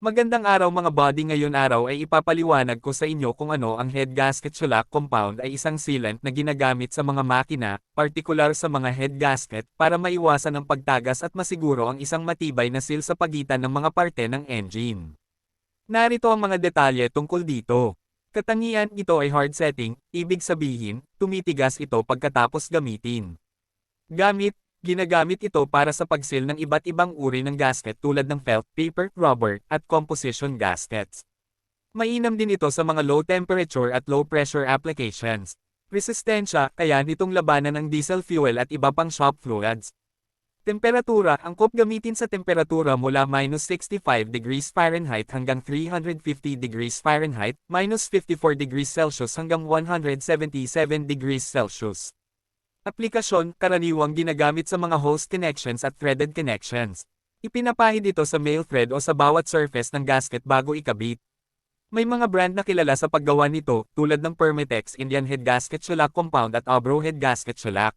Magandang araw mga body ngayon araw ay ipapaliwanag ko sa inyo kung ano ang head gasket shellac compound ay isang sealant na ginagamit sa mga makina, partikular sa mga head gasket, para maiwasan ang pagtagas at masiguro ang isang matibay na seal sa pagitan ng mga parte ng engine. Narito ang mga detalye tungkol dito. Katangian ito ay hard setting, ibig sabihin, tumitigas ito pagkatapos gamitin. Gamit, Ginagamit ito para sa pagsil ng iba't ibang uri ng gasket tulad ng felt, paper, rubber, at composition gaskets. Mainam din ito sa mga low temperature at low pressure applications. Resistensya, kaya nitong labanan ng diesel fuel at iba pang shop fluids. Temperatura, angkop gamitin sa temperatura mula minus 65 degrees Fahrenheit hanggang 350 degrees Fahrenheit, minus 54 degrees Celsius hanggang 177 degrees Celsius. Aplikasyon, karaniwang ginagamit sa mga host connections at threaded connections. Ipinapahid ito sa male thread o sa bawat surface ng gasket bago ikabit. May mga brand na kilala sa paggawa nito, tulad ng Permatex Indian Head Gasket Shellac Compound at Abro Head Gasket Shellac.